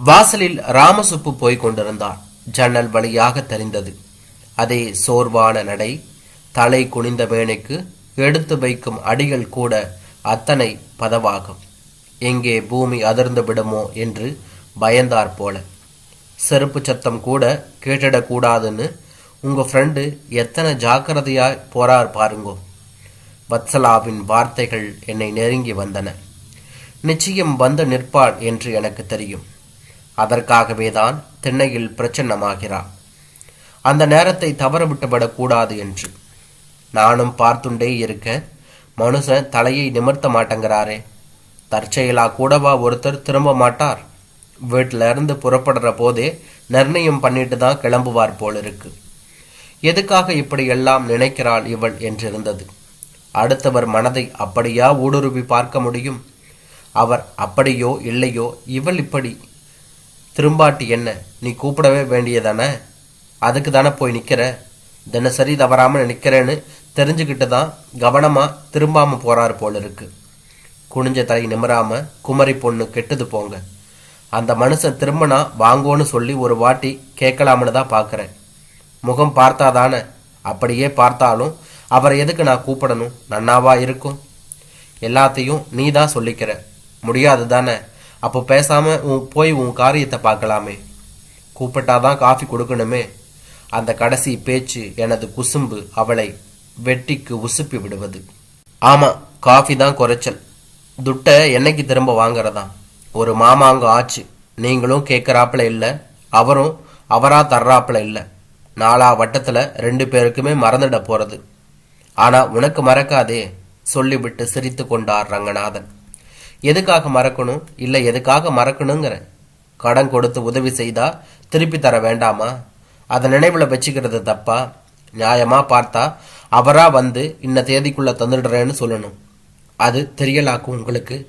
வாசலில் ராமசுப்பு போய்க் கொண்டிருந்தார் ஜன்னல் வழியாக தெரிந்தது. அதே சோர்வான நடை தலை குனிந்த வேணைக்கு எடுத்து வைக்கும் அடிகள் கூட அத்தனை பதவாகும். எங்கே பூமி அதிர்ந்து விடுமோ என்று பயந்தார் போல. செருப்பு சத்தம் கூட கேட்டிடக்கூடாதுன்னு உங்க ஃப்ரெண்டு எத்தனை ஜாக்கிரதையாய் போறார் பாருங்கோ. வத்சலாவின் வார்த்தைகள் என்னை நெருங்கி வந்தன. நிச்சயம் வந்து நிற்பாள் என்று எனக்கு தெரியும். அதற்காகவே தான் திண்ணையில் பிரச்சன்னமாகிறார். அந்த நேரத்தை தவறவிட்டுவிடக் கூடாது என்று. நானும் பார்த்துண்டே இருக்க மனுஷன் தலையை நிமிர்த்த மாட்டேங்கிறாரே. தற்செயலா கூடவா ஒருத்தர் திரும்ப மாட்டார்? வீட்டில இருந்து புறப்படுற போதே நிர்ணயம் பண்ணிட்டு தான் கிளம்புவார் போல் இருக்கு எதுக்காக இப்படி எல்லாம் நினைக்கிறாள் இவள் என்றிருந்தது. அடுத்தவர் மனதை அப்படியா ஊடுருவி பார்க்க முடியும்? அவர் அப்படியோ இல்லையோ இவள் இப்படி திரும்பாட்டி என்ன? நீ கூப்பிடவே வேண்டியதானே? அதுக்கு தானே போய் நிற்கிற தினசரி தவறாமல் நிற்கிறேன்னு தெரிஞ்சுக்கிட்டு தான் கவனமாக திரும்பாமல் போகிறாரு போல இருக்கு குனிஞ்ச தலை நிமராமல் குமரி பொண்ணு கெட்டுது போங்க. அந்த மனுஷன் திரும்பினா வாங்கோன்னு சொல்லி ஒரு வாட்டி கேட்கலாம்னு தான் பார்க்குறேன் முகம் பார்த்தாதானே? அப்படியே பார்த்தாலும் அவரை எதுக்கு நான் கூப்பிடணும்? நன்னாவா இருக்கும். எல்லாத்தையும் நீ தான் சொல்லிக்கிற. முடியாது தானே அப்போ பேசாம உன் போய் உன் காரியத்தை பார்க்கலாமே. கூப்பிட்டாதான் காஃபி கொடுக்கணுமே. அந்த கடைசி பேச்சு எனது குசும்பு அவளை வெட்டிக்கு உசுப்பி விடுவது. ஆமா காஃபி தான் குறைச்சல். துட்டை என்னைக்கு திரும்ப வாங்குறதா? ஒரு மாமாங்க ஆச்சு. நீங்களும் கேட்குறாப்புல இல்லை. அவரும் அவரா தர்றாப்புல இல்லை. நாலா வட்டத்தில் ரெண்டு பேருக்குமே மறந்துட போறது. ஆனா உனக்கு மறக்காதே சொல்லிவிட்டு சிரித்து கொண்டார் ரங்கநாதன். எதுக்காக மறக்கணும்? இல்லை எதுக்காக மறக்கணுங்கிற. கடன் கொடுத்து உதவி செய்தா திருப்பி தர வேண்டாமா? அதை நினைவில் வச்சுக்கிறது தப்பா? நியாயமாக பார்த்தா அவராக வந்து இன்ன தேதிக்குள்ளே தந்துடுறேன்னு சொல்லணும். அது தெரியலாக்கும் உங்களுக்கு?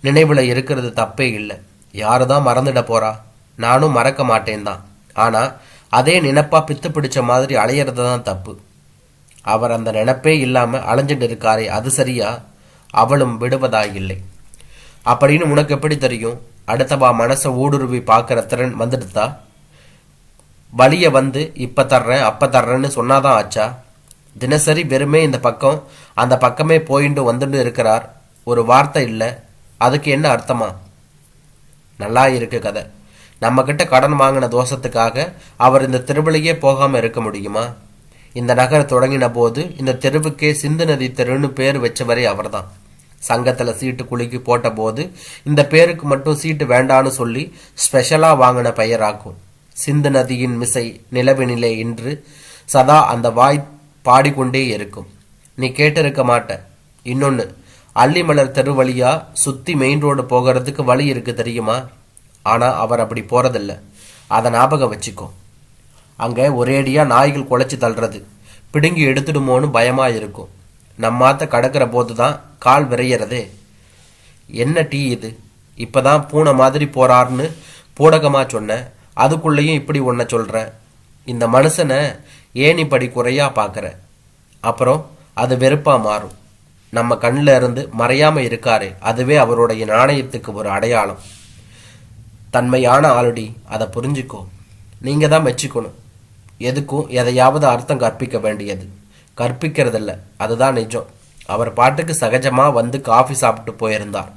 நினைவில் இருக்கிறது தப்பே இல்லை. யாரு தான் மறந்துட போறா? நானும் மறக்க மாட்டேன் தான். ஆனால் அதே நினப்பாக பித்து பிடிச்ச மாதிரி அலையிறது தான் தப்பு. அவர் அந்த நினப்பே இல்லாமல் அலைஞ்சிட்டு இருக்காரே அது சரியா? அவளும் விடுவதாயில்லை. அப்படின்னு உனக்கு எப்படி தெரியும்? அடுத்தவா மனசை ஊடுருவி பார்க்குற திறன் வந்துடுதா? வழியை வந்து இப்போ தர்றேன் அப்போ தர்றேன்னு சொன்னாதான் ஆச்சா? தினசரி வெறுமே இந்த பக்கம் அந்த பக்கமே போயிட்டு வந்துட்டு இருக்கிறார். ஒரு வார்த்தை இல்லை. அதுக்கு என்ன அர்த்தமா? நல்லா இருக்கு கதை. நம்மக்கிட்ட கடன் வாங்கின தோஷத்துக்காக அவர் இந்த தெருவிலேயே போகாமல் இருக்க முடியுமா? இந்த நகர் தொடங்கின போது இந்த தெருவுக்கே சிந்து நதி தெருன்னு பேர் வச்சவரே அவர்தான். சங்கத்தில் சீட்டு குலுக்கி போட்ட போது இந்த பேருக்கு மட்டும் சீட்டு வேண்டான்னு சொல்லி ஸ்பெஷலாக வாங்கின பெயராக்கும் சிந்து நதியின் மிசை நிலவினிலே இன்று சதா அந்த வாய் பாடிக்கொண்டே இருக்கும். நீ கேட்டிருக்க மாட்ட. இன்னொன்று அள்ளிமலர் தெரு வழியா சுற்றி மெயின் ரோடு போகிறதுக்கு வழி இருக்கு தெரியுமா? ஆனால் அவர் அப்படி போகிறதில்ல அதை ஞாபகம் வச்சுக்கோ. அங்கே ஒரேடியாக நாய்கள் குழைச்சி தள்ளுறது. பிடுங்கி எடுத்துடுமோன்னு பயமாக இருக்கும். நம்மாத்த கடக்கிற போது தான் கால் விரையிறது. என்ன டீ இது? இப்பதான் பூனை மாதிரி போறாருன்னு பூடகமாக சொன்ன அதுக்குள்ளேயும் இப்படி ஒன்ன சொல்ற. இந்த மனுஷனை ஏணி படி குறையா பார்க்குற அப்புறம் அது வெறுப்பாக மாறும். நம்ம கண்ணில் இருந்து மறையாமல் இருக்காரு அதுவே அவருடைய நாணயத்துக்கு ஒரு அடையாளம். தன்மையான ஆளுடி அதை புரிஞ்சுக்கோ. நீங்கள் தான் மெச்சிக்கணும். எதுக்கும் எதையாவது அர்த்தம் கற்பிக்க வேண்டியது. கற்பிக்கிறதில்ல. அதுதான் நிஜம். அவர் பாட்டுக்கு சகஜமாக வந்து காஃபி சாப்பிட்டு போயிருந்தார்.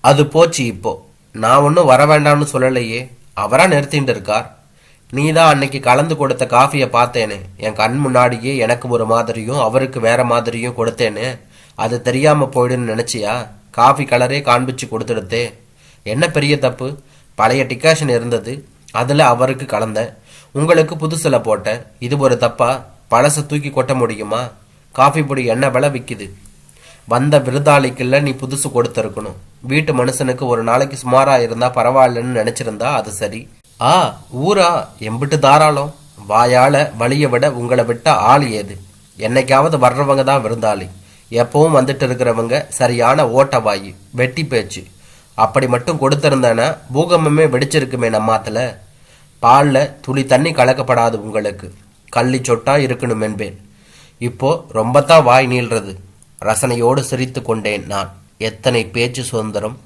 அது போச்சு இப்போ. நான் ஒன்றும் வர வேண்டாம்னு சொல்லலையே. அவராக நிறுத்திட்டு இருக்கார். நீ தான் அன்னைக்கு கலந்து கொடுத்த காஃபியை பார்த்தேனே. என் கண் முன்னாடியே எனக்கு ஒரு மாதிரியும் அவருக்கு வேற மாதிரியும் கொடுத்தேனே. அது தெரியாமல் போயிடுன்னு நினச்சியா? காஃபி கலரே காண்பிச்சு கொடுத்துடுத்தே. என்ன பெரிய தப்பு? பழைய டிகாஷன் இருந்தது. அதில் அவருக்கு கலந்தேன் உங்களுக்கு புதுசில் போட்டேன் இது ஒரு தப்பா? பழசை தூக்கி கொட்ட முடியுமா? காஃபி பொடி என்ன விலை விற்கிது வந்த விருந்தாளிக்குள்ள நீ புதுசு கொடுத்துருக்கணும். வீட்டு மனுஷனுக்கு ஒரு நாளைக்கு சுமாரா இருந்தா பரவாயில்லன்னு நினைச்சிருந்தா அது சரி. ஆ ஊரா? எம்பிட்டு தாராளம். வாயால வழிய விட உங்களை விட்ட ஆள் ஏது? என்னைக்காவது வர்றவங்க தான் விருந்தாளி. எப்பவும் வந்துட்டு இருக்கிறவங்க சரியான ஓட்ட வாயு வெட்டி பேச்சு. அப்படி மட்டும் கொடுத்திருந்தேன்னா பூகம்பமே வெடிச்சிருக்குமே நம்மாத்துல பாலில் துளி தண்ணி கலக்கப்படாது உங்களுக்கு. கள்ளி சொட்டா இருக்கணும் என்பேன். இப்போ ரொம்பத்தான் வாய் நீள்றது. ரசனையோடு சிரித்து கொண்டேன் நான். எத்தனை பேச்சு சுதந்திரம்.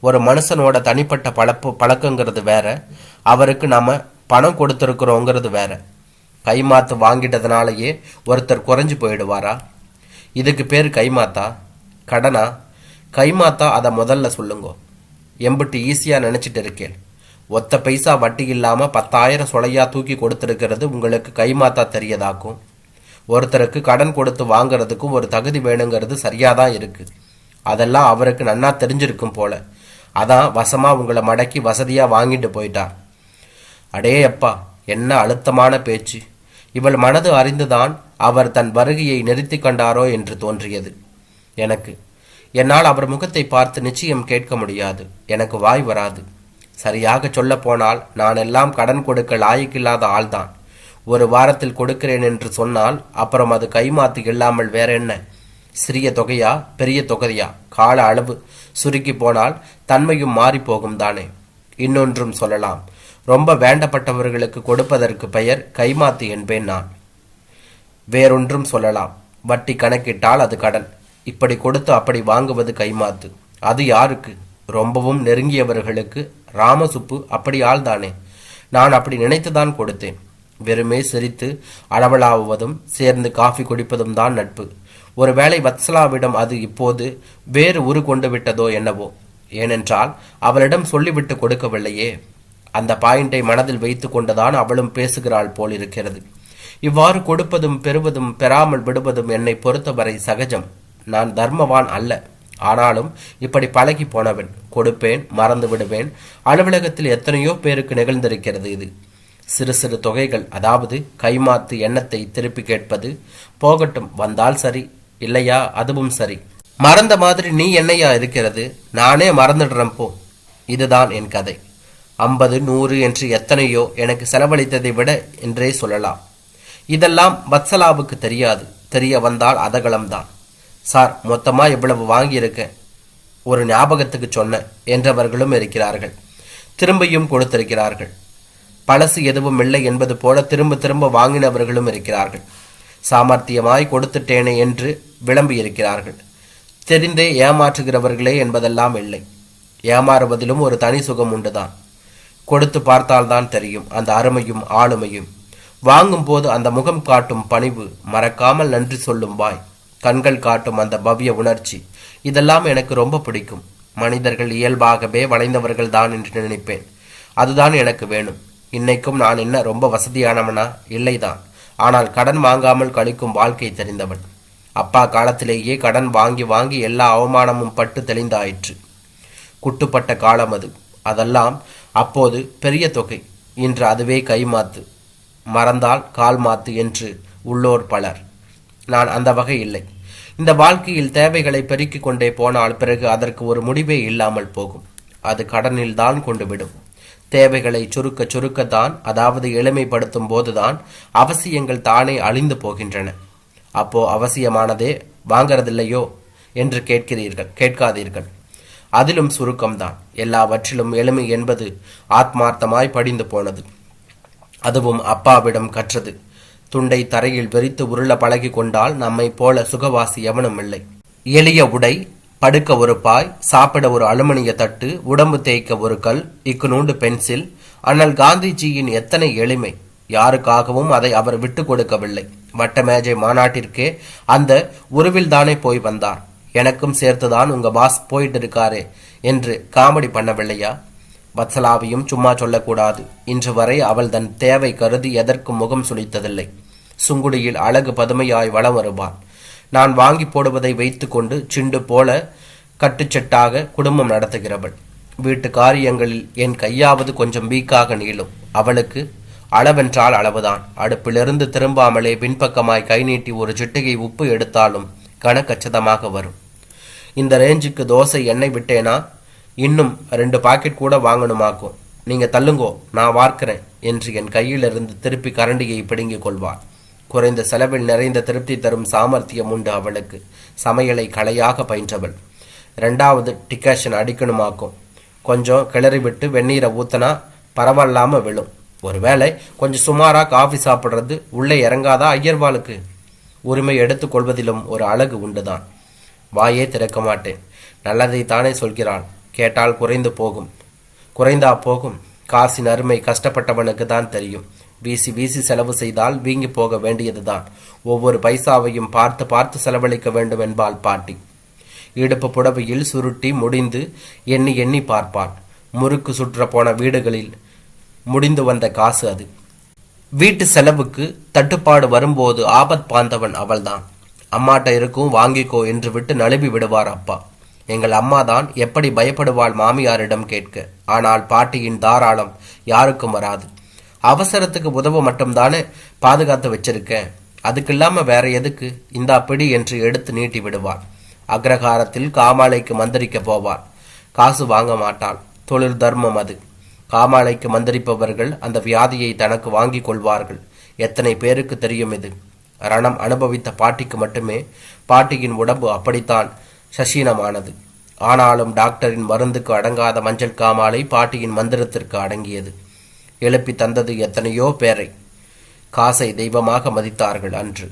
ஒரு மனுஷனோட தனிப்பட்ட பழப்பு பழக்கங்கிறது வேற. அவருக்கு நாம் பணம் கொடுத்துருக்குறோங்கிறது வேற. கைமாத்து வாங்கிட்டதுனாலயே ஒருத்தர் குறைஞ்சு போயிடுவாரா? இதுக்கு பேர் கைமாத்தா? கடனா? கைமாத்தா அதை முதல்ல சொல்லுங்க. எம்பிட்டு ஈஸியாக நினச்சிட்டு இருக்கேன். ஒத்த பைசா வட்டி இல்லாமல் பத்தாயிரம் சொலையாக தூக்கி கொடுத்துருக்கிறது உங்களுக்கு கைமாத்தா தெரியதாக்கும். ஒருத்தருக்கு கடன் கொடுத்து வாங்குறதுக்கும் ஒரு தகுதி வேணுங்கிறது சரியாக தான் இருக்குது அதெல்லாம் அவருக்கு நன்னா தெரிஞ்சிருக்கும் போல. அதான் வசமாக உங்களை மடக்கி வசதியாக வாங்கிட்டு போயிட்டா. அடே அப்பா என்ன அழுத்தமான பேச்சு. இவள் மனது அறிந்துதான் அவர் தன் வருகையை நிறுத்தி கண்டாரோ என்று தோன்றியது. எனக்கு. என்னால் அவர் முகத்தை பார்த்து நிச்சயம் கேட்க முடியாது. எனக்கு வாய் வராது. சரியாக சொல்லப்போனால் நான் எல்லாம் கடன் கொடுக்க லாயக்கில்லாத ஆள்தான். ஒரு வாரத்தில் கொடுக்கிறேன் என்று சொன்னால் அப்புறம் அது கைமாத்து இல்லாமல் வேற என்ன? சிறிய தொகையா பெரிய தொகையா? கால அளவு சுருக்கி போனால் தன்மையும் மாறி போகும் தானே. இன்னொன்றும் சொல்லலாம். ரொம்ப வேண்டப்பட்டவர்களுக்கு கொடுப்பதற்கு பெயர் கைமாத்து என்பேன் நான். வேறொன்றும் சொல்லலாம். வட்டி கணக்கிட்டால் அது கடன். இப்படி கொடுத்து அப்படி வாங்குவது கைமாத்து. அது யாருக்கு? ரொம்பவும் நெருங்கியவர்களுக்கு ராமசுப்பு அப்படி ஆள்தானே? நான் அப்படி நினைத்துதான் கொடுத்தேன். வெறுமே சிரித்து அளவலாவுவதும் சேர்ந்து காஃபி குடிப்பதும் தான் நட்பு. ஒருவேளை வத்சலாவிடம் அது இப்போது வேறு உரு கொண்டு விட்டதோ என்னவோ? ஏனென்றால் அவளிடம் சொல்லிவிட்டு கொடுக்கவில்லையே. அந்த பாயிண்டை மனதில் வைத்து கொண்டுதான் அவளும் பேசுகிறாள் போலிருக்கிறது. இவ்வாறு கொடுப்பதும் பெறுவதும் பெறாமல் விடுவதும் என்னை பொறுத்தவரை சகஜம். நான் தர்மவான் அல்ல. ஆனாலும் இப்படி பழகி போனவன் கொடுப்பேன் மறந்து விடுவேன். அலுவலகத்தில் எத்தனையோ பேருக்கு நிகழ்ந்திருக்கிறது இது. சிறு சிறு தொகைகள் அதாவது கைமாத்து எண்ணத்தை திருப்பி கேட்பது போகட்டும் வந்தால் சரி இல்லையா அதுவும் சரி. மறந்த மாதிரி நீ என்னையா இருக்கிறது? நானே மறந்துடுறேன் போ. இதுதான் என் கதை. ஐம்பது நூறு என்று எத்தனையோ எனக்கு செலவழித்ததை விட என்றே சொல்லலாம். இதெல்லாம் வத்சலாவுக்கு தெரியாது. தெரிய வந்தால் அதகலம்தான். சார் மொத்தமாக இவ்வளவு வாங்கியிருக்கேன். ஒரு ஞாபகத்துக்கு சொன்னேன் என்றவர்களும் இருக்கிறார்கள். திரும்பியும் கொடுத்திருக்கிறார்கள். பழசு எதுவும் இல்லை என்பது போல திரும்ப திரும்ப வாங்கினவர்களும் இருக்கிறார்கள். சாமர்த்தியமாய் கொடுத்துட்டேனே என்று விளம்பி இருக்கிறார்கள் தெரிந்தே ஏமாற்றுகிறவர்களே என்பதெல்லாம் இல்லை. ஏமாறுவதிலும் ஒரு தனி சுகம் உண்டுதான். கொடுத்து பார்த்தால்தான் தெரியும் அந்த அருமையும் ஆளுமையும். வாங்கும் போது அந்த முகம் காட்டும் பணிவு மறக்காமல் நன்றி சொல்லும் வாய். கண்கள் காட்டும் அந்த பவ்ய உணர்ச்சி. இதெல்லாம் எனக்கு ரொம்ப பிடிக்கும். மனிதர்கள் இயல்பாகவே வளைந்தவர்கள் தான் என்று நினைப்பேன். அதுதான் எனக்கு வேணும். இன்னைக்கும் நான் என்ன ரொம்ப வசதியானவனா? இல்லைதான். ஆனால் கடன் வாங்காமல் கழிக்கும் வாழ்க்கை தெரிந்தவன். அப்பா காலத்திலேயே கடன் வாங்கி வாங்கி எல்லா அவமானமும் பட்டு தெளிந்தாயிற்று. குட்டுப்பட்ட காலம் அது. அதெல்லாம் அப்போது பெரிய தொகை. இன்று அதுவே கைமாத்து மறந்தால் கால் மாத்து என்று உள்ளோர் பலர். நான் அந்த வகை இல்லை. இந்த வாழ்க்கையில் தேவைகளை பெருக்கிக் கொண்டே போனால் பிறகு அதற்கு ஒரு முடிவே இல்லாமல் போகும். அது கடனில் தான் கொண்டு விடும். தேவைகளை சுருக்க சுருக்கத்தான் அதாவது எளிமைப்படுத்தும் போதுதான் அவசியங்கள் தானே அழிந்து போகின்றன. அப்போ அவசியமானதே வாங்கறதில்லையோ என்று கேட்கிறீர்கள் கேட்காதீர்கள். அதிலும் சுருக்கம்தான். எல்லாவற்றிலும் எளிமை என்பது ஆத்மார்த்தமாய் படிந்து போனது. அதுவும் அப்பாவிடம் கற்றது. துண்டை தரையில் வெறித்து உருள பழகி கொண்டால் நம்மை போல சுகவாசி எவனும் இல்லை. எளிய உடை படுக்க ஒரு பாய் சாப்பிட ஒரு அலுமினிய தட்டு உடம்பு தேய்க்க ஒரு கல் இக்குநூண்டு பென்சில் அண்ணல் காந்திஜியின் எத்தனை எளிமை. யாருக்காகவும் அதை அவர் விட்டு கொடுக்கவில்லை. வட்டமேஜை மாநாட்டிற்கே அந்த உருவில் தானே போய் வந்தார். எனக்கும் சேர்த்துதான் உங்க பாஸ் போயிட்டு இருக்காரே என்று காமெடி பண்ணவில்லையா? வத்சலாவையும் சும்மா சொல்லக்கூடாது. இன்று வரை அவள் தன் தேவை கருதி எதற்கும் முகம் சுளித்ததில்லை. சுங்குடியில் அழகு பதுமையாய் வளம் வருவான் நான் வாங்கி போடுவதை வைத்துக்கொண்டு சிண்டு போல கட்டுச்சட்டாக குடும்பம் நடத்துகிறவள். வீட்டு காரியங்களில் என் கையாவது கொஞ்சம் வீக்காக நீளும். அவளுக்கு அளவென்றால் அளவுதான். அடுப்பிலிருந்து திரும்பாமலே பின்பக்கமாய் கை நீட்டி ஒரு சிட்டிகை உப்பு எடுத்தாலும் கனக்கச்சிதமாக வரும். இந்த ரேஞ்சுக்கு தோசை எண்ணெய் விட்டேனா? இன்னும் ரெண்டு பாக்கெட் கூட வாங்கணுமாக்கும். நீங்க தள்ளுங்கோ நான் வார்க்கிறேன் என்று என் கையிலிருந்து திருப்பி கரண்டியை பிடுங்கிக் கொள்வாள் குறைந்த செலவில் நிறைந்த திருப்தி தரும் சாமர்த்தியம் உண்டு அவளுக்கு. சமையலை கலையாக பயின்றவள். ரெண்டாவது டிகாஷன் அடிக்கணுமாக்கும். கொஞ்சம் கிளறி விட்டு வெந்நீரை ஊத்தனா பரவாயில்லாம விழும். ஒருவேளை கொஞ்சம் சுமாரா காஃபி சாப்பிடுறது உள்ளே இறங்காதா ஐயர்வாளுக்கு? உரிமை எடுத்துக்கொள்வதிலும் ஒரு அழகு உண்டுதான். வாயே திறக்க மாட்டேன். நல்லதை தானே சொல்கிறாள். கேட்டால் குறைந்து போகும். குறைந்தா போகும். காசின் அருமை கஷ்டப்பட்டவனுக்கு தான் தெரியும். வீசி வீசி செலவு செய்தால் வீங்கி போக வேண்டியதுதான். ஒவ்வொரு பைசாவையும் பார்த்து பார்த்து செலவழிக்க வேண்டும் என்பாள் பாட்டி. இடுப்பு புடவையில் சுருட்டி முடிந்து எண்ணி எண்ணி பார்ப்பாள். முறுக்கு சுற்ற போன வீடுகளில் முடிந்து வந்த காசு அது. வீட்டு செலவுக்கு தட்டுப்பாடு வரும்போது ஆபத் பாந்தவன் அவள்தான். அம்மாட்ட இருக்கும் வாங்கிக்கோ என்று விட்டு நழுவி விடுவார் அப்பா. எங்கள் அம்மா தான் எப்படி பயப்படுவாள் மாமியாரிடம் கேட்க. ஆனால் பாட்டியின் தாராளம் யாருக்கும் வராது. அவசரத்துக்கு உதவ மட்டும்தானே பாதுகாத்து வச்சிருக்கேன். அதுக்கு இல்லாம வேற எதுக்கு? இந்தா பிடி என்று எடுத்து நீட்டி விடுவாள். அக்ரஹாரத்தில் காமாலைக்கு மந்திரிக்க போவாள். காசு வாங்க மாட்டாள். தொழில் தர்மம் அது. காமாலைக்கு மந்திரிப்பவர்கள் அந்த வியாதியை தனக்கு வாங்கிக் கொள்வார்கள். எத்தனை பேருக்கு தெரியும் இது? ரணம் அனுபவித்த பாட்டிக்கு மட்டுமே பாட்டியின் உடம்பு அப்படித்தான் சசீனமானது. ஆனாலும் டாக்டரின் மருந்துக்கு அடங்காத மஞ்சள் காமாலை பாட்டியின் மந்திரத்திற்கு அடங்கியது. எழுப்பி தந்தது எத்தனையோ பேரை. காசை தெய்வமாக மதித்தார்கள் அன்று.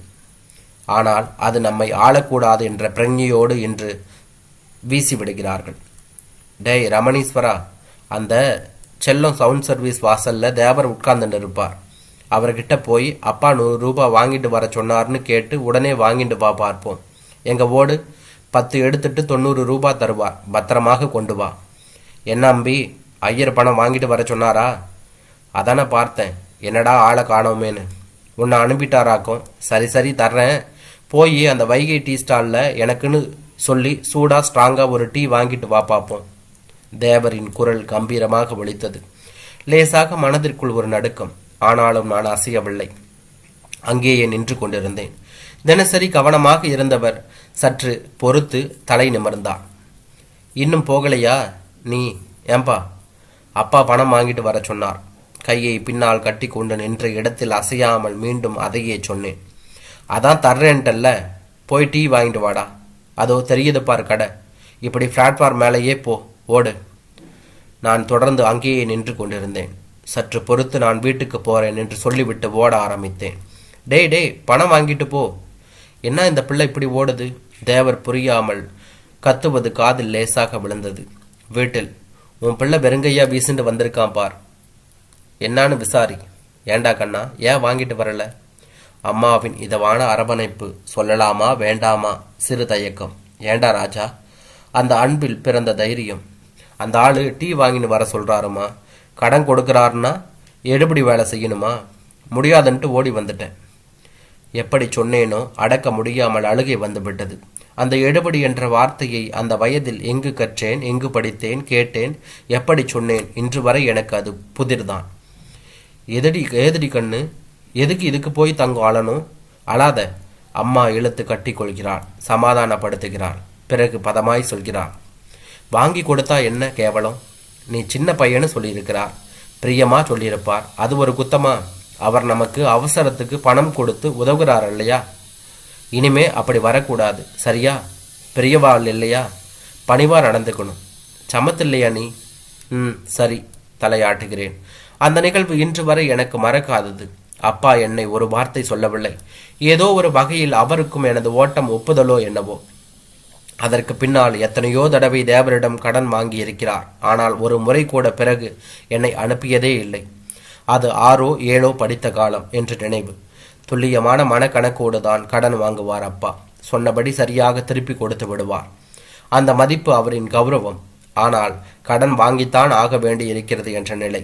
ஆனால் அது நம்மை ஆளக்கூடாது என்ற பிரஞ்ஞையோடு இன்று வீசிவிடுகிறார்கள். டேய் ரமணீஸ்வரா அந்த செல்லம் சவுண்ட் சர்வீஸ் வாசல்ல தேவர் உட்கார்ந்துட்டு இருப்பார். அவர்கிட்ட போய் அப்பா நூறு ரூபாய் வாங்கிட்டு வர சொன்னார்னு கேட்டு உடனே வாங்கிட்டு வா பார்ப்போம். எங்கள் ஓடு? பத்து எடுத்துட்டு தொண்ணூறு ரூபாய் தருவார் பத்திரமாக கொண்டு வா. என்ன அம்பி? ஐயர் பணம் வாங்கிட்டு வர சொன்னாரா? அதானே பார்த்தேன். என்னடா ஆளை காணோமேன்னு. உன்னை அனுப்பிட்டாராக்கும். சரி சரி தர்றேன். போய் அந்த வைகை டீ ஸ்டாலில் எனக்குன்னு சொல்லி சூடாக ஸ்ட்ராங்காக ஒரு டீ வாங்கிட்டு வா பார்ப்போம் தேவரின் குரல் கம்பீரமாக ஒழித்தது லேசாக மனதிற்குள் ஒரு நடுக்கம். ஆனாலும் நான் அசையவில்லை. அங்கேயே நின்று கொண்டிருந்தேன். தினசரி கவனமாக இருந்தவர் சற்று பொறுத்து தலை நிமிர்ந்தார் இன்னும் போகலையா? நீ ஏம்பா அப்பா பணம் வாங்கிட்டு வர சொன்னார். கையை பின்னால் கட்டி கொண்டு நின்ற இடத்தில் அசையாமல் மீண்டும் அதையே சொன்னேன். அதான் தர்றேன்ட்டல்ல போய் டீ வாங்கிட்டு வாடா. அதோ தெரியுது பார் கடை. இப்படி பிளாட்ஃபார்ம் மேலேயே போ ஓடு. நான் தொடர்ந்து அங்கேயே நின்று கொண்டிருந்தேன். சற்று பொறுத்து நான் வீட்டுக்கு போறேன் என்று சொல்லிவிட்டு ஓட ஆரம்பித்தேன். டேய் டேய் பணம் வாங்கிட்டு போ. என்ன இந்த பிள்ளை இப்படி ஓடுது? தேவர் புரியாமல் கத்துவது காதில் லேசாக விழுந்தது. வீட்டில் உன் பிள்ளை வெறுங்கையா வீசிண்டு வந்திருக்கான் பார். என்னான்னு விசாரி. ஏண்டா கண்ணா ஏன் வாங்கிட்டு வரல? அம்மாவின் இதவான அரவணைப்பு சொல்லலாமா வேண்டாமா? சிறு தயக்கம். ஏண்டா ராஜா அந்த அன்பில் பிறந்த தைரியம். அந்த ஆளு டீ வாங்கின்னு வர சொல்றாருமா? கடன் கொடுக்குறாருன்னா எடுபடி வேலை செய்யணுமா? முடியாதுன்ட்டு ஓடி வந்துட்டேன். எப்படி சொன்னேனோ அடக்க முடியாமல் அழுகை வந்துவிட்டது. அந்த எடுபடி என்ற வார்த்தையை அந்த வயதில் எங்கு கற்றேன் எங்கு படித்தேன் கேட்டேன் எப்படி சொன்னேன் இன்று வரை எனக்கு அது புதிர்தான். எதடி ஏதடி கண்ணு? எதுக்கு இதுக்கு போய் தங்கம் அழணும் அழாத அம்மா இழுத்து கட்டி கொள்கிறாள் சமாதானப்படுத்துகிறாள் பிறகு பதமாய் சொல்கிறாள். வாங்கி கொடுத்தா என்ன கேவலம்? நீ சின்ன பையன்னு சொல்லியிருக்கிறார் பிரியமா சொல்லியிருப்பார் அது ஒரு குத்தமா? அவர் நமக்கு அவசரத்துக்கு பணம் கொடுத்து உதவுகிறார் இல்லையா இனிமே அப்படி வரக்கூடாது சரியா? பெரியவாள் இல்லையா? பணிவா நடந்துக்கணும். சமத்தில்லையா நீ? ம் சரி தலையாட்டுகிறேன். அந்த நிகழ்வு இன்று வரை எனக்கு மறக்காதது. அப்பா என்னை ஒரு வார்த்தை சொல்லவில்லை. ஏதோ ஒரு வகையில் அவருக்கும் எனது ஓட்டம் ஒப்புதலோ என்னவோ. அதற்கு பின்னால் எத்தனையோ தடவை தேவரிடம் கடன் வாங்கி இருக்கிறார் ஆனால் ஒரு முறை கூட பிறகு என்னை அனுப்பியதே இல்லை. அது ஆறோ ஏழோ படித்த காலம் என்று நினைவு. துல்லியமான மனக்கணக்கோடு தான் கடன் வாங்குவார் அப்பா. சொன்னபடி சரியாக திருப்பி கொடுத்து விடுவார். அந்த மதிப்பு அவரின் கௌரவம். ஆனால் கடன் வாங்கித்தான் ஆக வேண்டி இருக்கிறது என்ற நிலை.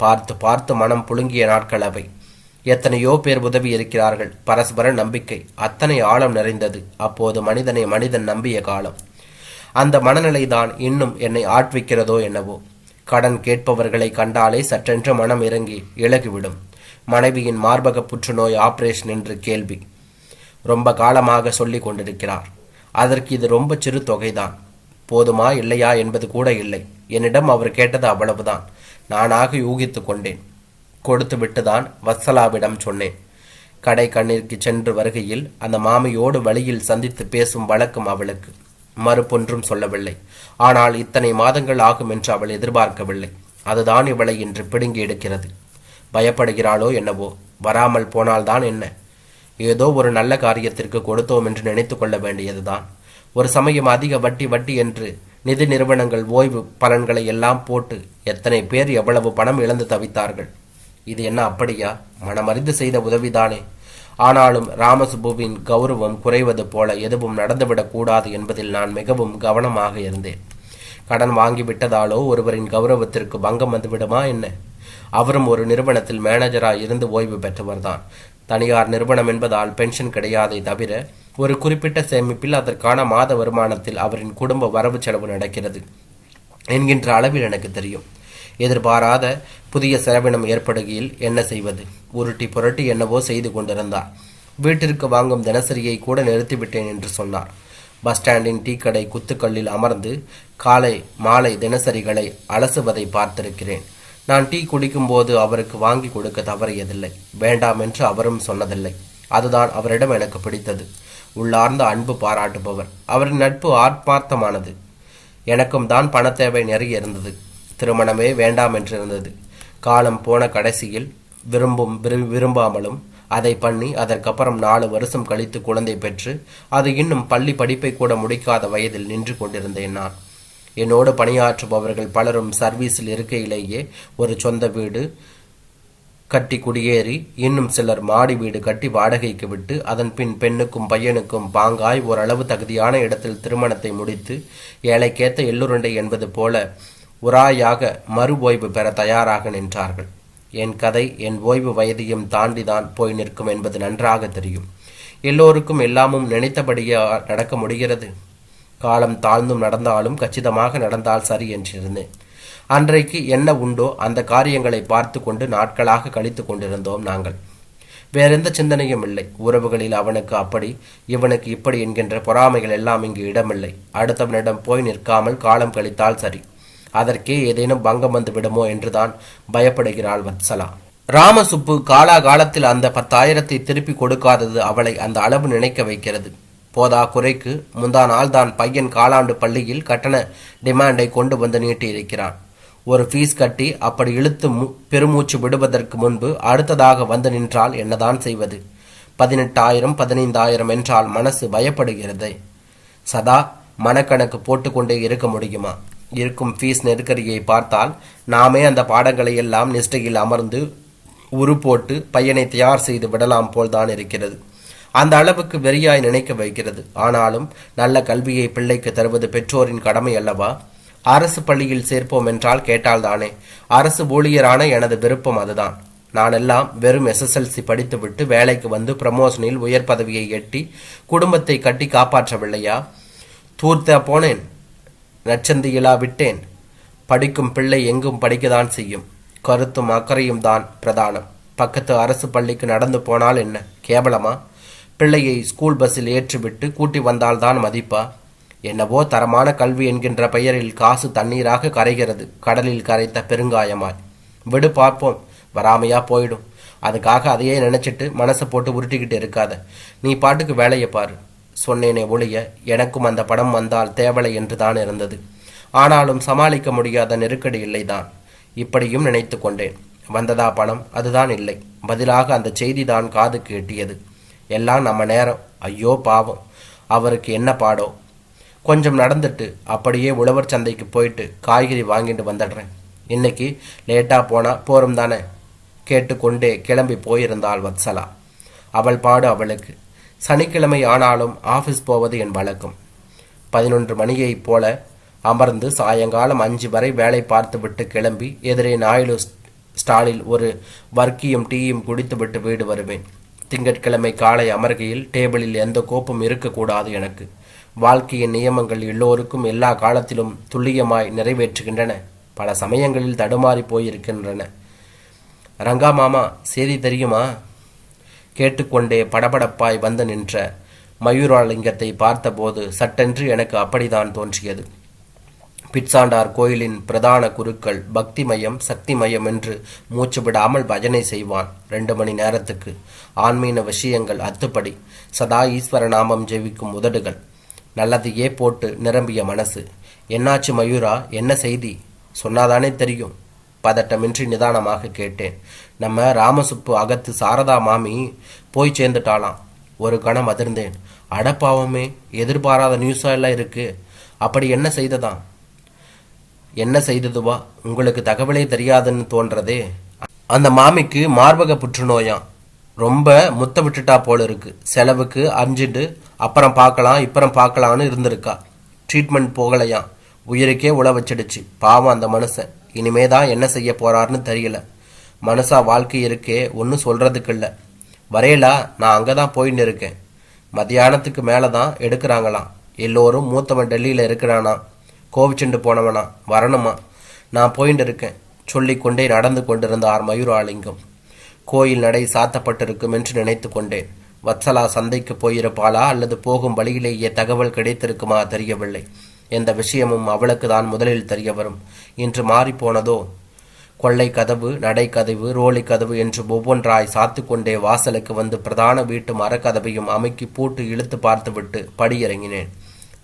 பார்த்து பார்த்து மனம் புழுங்கிய நாட்கள் அவை. எத்தனையோ பேர் உதவி இருக்கிறார்கள். பரஸ்பர நம்பிக்கை. அத்தனை ஆழம் நிறைந்தது. அப்போது மனிதனை மனிதன் நம்பிய காலம். அந்த மனநிலைதான் இன்னும் என்னை ஆட்விக்கிறதோ என்னவோ. கடன் கேட்பவர்களை கண்டாலே சற்றென்று மனம் இறங்கி இழகிவிடும் மனைவியின் மார்பக புற்றுநோய் ஆபரேஷன் என்று கேள்வி. ரொம்ப காலமாக சொல்லிக் கொண்டிருக்கிறார். அதற்கு இது ரொம்ப சிறு தொகைதான். போதுமா இல்லையா என்பது கூட இல்லை. என்னிடம் அவர் கேட்டது அவ்வளவுதான். நானாக யூகித்து கொண்டேன். கொடுத்துவிட்டு தான் வத்சலாவிடம் சொன்னேன். கடை கண்ணிற்கு சென்று வருகையில் அந்த மாமியோடு வழியில் சந்தித்து பேசும் வழக்கம் அவளுக்கு. மறுப்பொன்றும் சொல்லவில்லை. ஆனால் இத்தனை மாதங்கள் ஆகும் என்று அவள் எதிர்பார்க்கவில்லை. அதுதான் இவளை இன்று பிடுங்கி எடுக்கிறது. பயப்படுகிறாளோ என்னவோ? வராமல் போனால்தான் என்ன? ஏதோ ஒரு நல்ல காரியத்திற்கு கொடுத்தோம் என்று நினைத்து கொள்ள வேண்டியதுதான். ஒரு சமயம் அதிக வட்டி வட்டி என்று நிதி நிறுவனங்கள் ஓய்வு பலன்களை எல்லாம் போட்டு எத்தனை பேர் எவ்வளவு பணம் இழந்து தவித்தார்கள்? இது என்ன அப்படியா? மனமறிந்து செய்த உதவிதானே? ஆனாலும் ராமசுபுவின் கௌரவம் குறைவது போல எதுவும் நடந்துவிடக் கூடாது என்பதில் நான் மிகவும் கவனமாக இருந்தேன். கடன் வாங்கி விட்டதாலோ ஒருவரின் கௌரவத்திற்கு பங்கம் வந்துவிடுமா என்ன? அவரும் ஒரு நிறுவனத்தில் மேனேஜராக இருந்து ஓய்வு பெற்றவர்தான் தனியார் நிறுவனம் என்பதால் பென்ஷன் கிடையாதை தவிர ஒரு குறிப்பிட்ட சேமிப்பில் அதற்கான மாத வருமானத்தில் அவரின் குடும்ப வரவு செலவு நடக்கிறது. என்கின்ற அளவில் எனக்கு தெரியும். எதிர்பாராத புதிய செலவினம் ஏற்படுகையில் என்ன செய்வது? உருட்டி புரட்டி என்னவோ செய்து கொண்டிருந்தார். வீட்டிற்கு வாங்கும் தினசரியை கூட நிறுத்திவிட்டேன் என்று சொன்னார். பஸ் ஸ்டாண்டின் டீ கடை குத்துக்கல்லில் அமர்ந்து காலை மாலை தினசரிகளை அலசுவதை பார்த்திருக்கிறேன். நான் டீ குடிக்கும்போது அவருக்கு வாங்கி கொடுக்க தவறியதில்லை. வேண்டாம் என்று அவரும் சொன்னதில்லை. அதுதான் அவரிடம் எனக்கு பிடித்தது. உள்ளார்ந்த அன்பு பாராட்டுபவர். அவரின் நட்பு ஆத்மார்த்தமானது எனக்கும் தான் பணத்தேவை நிறைய இருந்தது திருமணமே வேண்டாம் என்றிருந்தது. காலம் போன கடைசியில் விரும்பும் விரும்பாமலும் அதை பண்ணி அதற்கப்புறம் நாலு வருஷம் கழித்து குழந்தை பெற்று அது இன்னும் பள்ளி படிப்பை கூட முடிக்காத வயதில் நின்று கொண்டிருந்தேன் நான். என்னோடு பணியாற்றுபவர்கள் பலரும் சர்வீஸில் இருக்கையிலேயே ஒரு சொந்த வீடு கட்டி குடியேறி இன்னும் சிலர் மாடி வீடு கட்டி வாடகைக்கு விட்டு அதன் பின் பெண்ணுக்கும் பையனுக்கும் பாங்காய் ஓரளவு தகுதியான இடத்தில் திருமணத்தை முடித்து ஏழைக்கேத்த எள்ளுருண்டை என்பது போல உராயாக மறு ஓய்வு பெற தயாராக நின்றார்கள். என் கதை என் ஓய்வு வயதையும் தாண்டிதான் போய் நிற்கும் என்பது நன்றாக தெரியும். எல்லோருக்கும் எல்லாமும் நினைத்தபடியே நடக்க முடிகிறது. காலம் தாழ்ந்தும் நடந்தாலும் கச்சிதமாக நடந்தால் சரி என்றிருந்தேன். அன்றைக்கு என்ன உண்டோ அந்த காரியங்களை பார்த்து கொண்டு நாட்களாக கழித்து கொண்டிருந்தோம் நாங்கள். வேறெந்த சிந்தனையும் இல்லை. உறவுகளில் அவனுக்கு அப்படி இவனுக்கு இப்படி என்கின்ற பொறாமைகள் எல்லாம் இங்கு இடமில்லை. அடுத்தவனிடம் போய் நிற்காமல் காலம் கழித்தால் சரி. அதற்கே ஏதேனும் பங்கம் வந்து விடுமோ என்றுதான் பயப்படுகிறாள் வத்சலா. ராமசுப்பு காலாகாலத்தில் அந்த பத்தாயிரத்தை திருப்பி கொடுக்காதது அவளை அந்த அளவு நினைக்க வைக்கிறது. போதா குறைக்கு முந்தா நாள் தான் பையன் காலாண்டு பள்ளியில் கட்டண டிமாண்டை கொண்டு வந்து நீட்டியிருக்கிறான். ஒரு ஃபீஸ் கட்டி அப்படி இழுத்து மு- பெருமூச்சு விடுவதற்கு முன்பு அடுத்ததாக வந்து நின்றால் என்னதான் செய்வது? பதினெட்டாயிரம் பதினைந்தாயிரம் என்றால் மனசு பயப்படுகிறதே. சதா மனக்கணக்கு போட்டுக்கொண்டே இருக்க முடியுமா? இருக்கும் ஃபீஸ் நெருக்கடியை பார்த்தால் நாமே அந்த பாடங்களை எல்லாம் நிஷ்டையில் அமர்ந்து உரு போட்டு பையனை தயார் செய்து விடலாம் போல்தான் இருக்கிறது. அந்த அளவுக்கு வெறியாய் நினைக்க வைக்கிறது. ஆனாலும் நல்ல கல்வியை பிள்ளைக்கு தருவது பெற்றோரின் கடமை அல்லவா? அரசு பள்ளியில் சேர்ப்போம் என்றால் கேட்டால்தானே. அரசு ஊழியரான எனது விருப்பம் அதுதான். நானெல்லாம் வெறும் எஸ்எஸ்எல்சி படித்துவிட்டு வேலைக்கு வந்து ப்ரமோஷனில் உயர் பதவியை எட்டி குடும்பத்தை கட்டி காப்பாற்றவில்லையா? தூர்த்தா போனேன். நச்சந்தியிலா விட்டேன் படிக்கும் பிள்ளை எங்கும் படிக்கதான் செய்யும். கருத்தும் அக்கறையும் தான் பிரதானம். பக்கத்து அரசு பள்ளிக்கு நடந்து போனால் என்ன? கேவலமா? பிள்ளையை ஸ்கூல் பஸ்ஸில் ஏற்றிவிட்டு கூட்டி வந்தால்தான் மதிப்பா? என்னவோ தரமான கல்வி என்கின்ற பெயரில் காசு தண்ணீராக கரைகிறது. கடலில் கரைத்த பெருங்காயமாய். விடு பார்ப்போம். வராமையா போயிடும். அதுக்காக அதையே நினைச்சிட்டு மனசை போட்டு உருட்டிக்கிட்டு இருக்காத. நீ பாட்டுக்கு வேலையை பாரு. சொன்னேனே ஒழிய எனக்கும் அந்த படம் வந்தால் தேவலை என்று தான் இருந்தது. ஆனாலும் சமாளிக்க முடியாத நெருக்கடி இல்லைதான். இப்படியும் நினைத்து கொண்டேன். வந்ததா பணம்? அதுதான் இல்லை. பதிலாக அந்த செய்தி தான் காதுக்கு எட்டியது. எல்லாம் நம்ம நேரம். ஐயோ பாவம். அவருக்கு என்ன பாடோ? கொஞ்சம் நடந்துட்டு அப்படியே உழவர் சந்தைக்கு போயிட்டு காய்கறி வாங்கிட்டு வந்துடுறேன். இன்னைக்கு லேட்டாக போனால் போரும் தானே கேட்டுக்கொண்டே கிளம்பி போயிருந்தாள் வத்சலா. அவள் பாடு அவளுக்கு. சனிக்கிழமை ஆனாலும் ஆஃபீஸ் போவது என் வழக்கம். பதினொன்று மணியைப் போல அமர்ந்து சாயங்காலம் அஞ்சு வரை வேலை பார்த்துவிட்டு கிளம்பி எதிரே நாயுடு ஸ்டாலில் ஒரு வர்க்கியும் டீயும் குடித்துவிட்டு வீடு வருவேன். திங்கட்கிழமை காலை அமர்கையில் டேபிளில் எந்த கோப்பும் இருக்கக்கூடாது எனக்கு. வாழ்க்கையின் நியமங்கள் எல்லோருக்கும் எல்லா காலத்திலும் துல்லியமாய் நிறைவேற்றுகின்றன. பல சமயங்களில் தடுமாறி போயிருக்கின்றன. ரங்கா மாமா செய்தி தெரியுமா? கேட்டுக்கொண்டே படபடப்பாய் வந்து நின்ற மயூராலிங்கத்தை பார்த்தபோது சட்டென்று எனக்கு அப்படிதான் தோன்றியது. பிட்சாண்டார் கோயிலின் பிரதான குருக்கள் பக்தி மயம் சக்தி மயம் என்று மூச்சு விடாமல் பஜனை செய்வான். ரெண்டு மணி நேரத்துக்கு ஆன்மீன விஷயங்கள் அத்துப்படி சதா ஈஸ்வர நாமம் ஜெயிக்கும் உதடுகள். நல்லதையே போட்டு நிரம்பிய மனசு என்னாச்சு மயூரா? என்ன செய்தி? சொன்னாதானே தெரியும். பதட்டமின்றி நிதானமாக கேட்டேன். நம்ம ராமசுப்பு அகத்து சாரதா மாமி போய் சேர்ந்துட்டாளாம். ஒரு கணம் அதிர்ந்தேன். அடப்பாவமே எதிர்பாராத நியூஸா எல்லாம் இருக்கு. அப்படி என்ன செய்ததான் என்ன செய்ததுவா உங்களுக்கு தகவலே தெரியாதுன்னு தோன்றதே. அந்த மாமிக்கு மார்பக புற்றுநோயாம் ரொம்ப முத்த விட்டுட்டா போல இருக்கு. செலவுக்கு அஞ்சுட்டு அப்புறம் பார்க்கலாம் இப்புறம் பார்க்கலான்னு இருந்திருக்கா. ட்ரீட்மெண்ட் போகலையாம். உயிருக்கே உழ வச்சிடுச்சு. பாவம் அந்த மனுஷன் இனிமே தான் என்ன செய்ய போறாருன்னு தெரியல. மனுஷா வாழ்க்கை இருக்கே ஒன்றும் சொல்கிறதுக்கு இல்லை. வரையலா நான் அங்கே தான் போயின்னு இருக்கேன். மத்தியானத்துக்கு மேலே தான் எடுக்கிறாங்களாம். எல்லோரும் மூத்தவன் டெல்லியில் இருக்கிறானா? கோவிச்சுண்டு போனவனா? வரணுமா? நான் போயின்னு இருக்கேன். சொல்லிக்கொண்டே நடந்து கொண்டிருந்தார் மயூராலிங்கம். கோயில் நடை சாத்தப்பட்டிருக்கும் என்று நினைத்து கொண்டேன். வத்சலா சந்தைக்கு போயிருப்பாளா அல்லது போகும் வழியிலேயே தகவல் கிடைத்திருக்குமா தெரியவில்லை. எந்த விஷயமும் அவளுக்கு தான் முதலில் தெரிய வரும் இன்று மாறிப்போனதோ? கொள்ளை கதவு நடை கதவு ரோலி கதவு என்று ஒவ்வொன்றாய் சாத்துக்கொண்டே வாசலுக்கு வந்து பிரதான வீட்டு மரக்கதவையும் அமைக்கி பூட்டு இழுத்து பார்த்துவிட்டு படியிறங்கினேன்.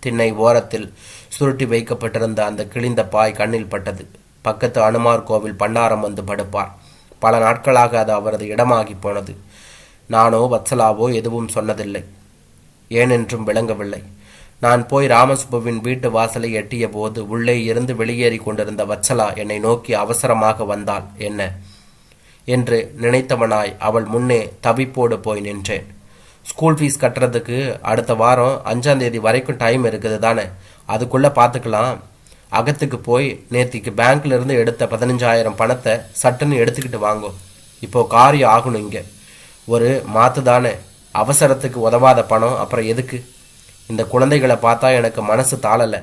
திண்ணை ஓரத்தில் சுருட்டி வைக்கப்பட்டிருந்த அந்த கிழிந்த பாய் கண்ணில் பட்டது. பக்கத்து அனுமார் கோவில் பண்டாரம் வந்து படுப்பார். பல நாட்களாக அது அவரது இடமாகி போனது. நானோ வத்சலாவோ எதுவும் சொன்னதில்லை. ஏனென்றும் விளங்கவில்லை. நான் போய் ராமசுப்புவின் வீட்டு வாசலை எட்டிய போது உள்ளே இருந்து வெளியேறி கொண்டிருந்த வச்சலா என்னை நோக்கி அவசரமாக வந்தாள். என்ன? என்று நினைத்தவனாய் அவள் முன்னே தவிப்போடு போய் நின்றேன். ஸ்கூல் ஃபீஸ் கட்டுறதுக்கு அடுத்த வாரம் அஞ்சாம் தேதி வரைக்கும் டைம் இருக்குது தானே? அதுக்குள்ளே பார்த்துக்கலாம். அகத்துக்கு போய் நேத்திக்கு பேங்க்ல இருந்து எடுத்த பதினஞ்சாயிரம் பணத்தை சட்டுன்னு எடுத்துக்கிட்டு வாங்கோ. இப்போ காரியம் ஆகணும் இங்கே. ஒரு மாத்து தானே. அவசரத்துக்கு உதவாத பணம் அப்புறம் எதுக்கு? இந்த குழந்தைகளை பார்த்தா எனக்கு மனசு தாளல.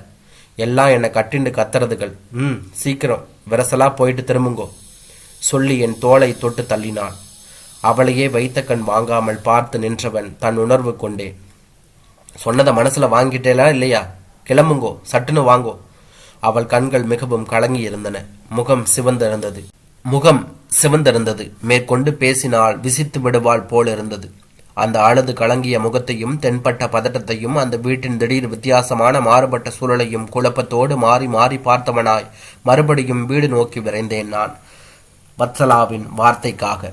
எல்லாம் என்னை கட்டிண்டு கத்துறதுகள். ம் சீக்கிரம். விரசலா போயிட்டு திரும்புங்கோ. சொல்லி என் தோலை தொட்டு தள்ளினான் அவளையே வைத்த கண் வாங்காமல் பார்த்து நின்றவன் தன் உணர்வு கொண்டே. சொன்னதை மனசுல வாங்கிட்டேலா இல்லையா? கிளம்புங்கோ சட்டுன்னு வாங்கோ. அவள் கண்கள் மிகவும் கலங்கி இருந்தன முகம் சிவந்திருந்தது முகம் சிவந்திருந்தது மேற்கொண்டு பேசினால் விசித்து விடுவாள் போல் இருந்தது அந்த அழுது கலங்கிய முகத்தையும் தென்பட்ட பதட்டத்தையும் அந்த வீட்டின் திடீர் வித்தியாசமான மாறுபட்ட சூழலையும் குழப்பத்தோடு மாறி மாறி பார்த்தவனாய் மறுபடியும் வீடு நோக்கி விரைந்தேன் நான். வத்சலாவின் வார்த்தைக்காக.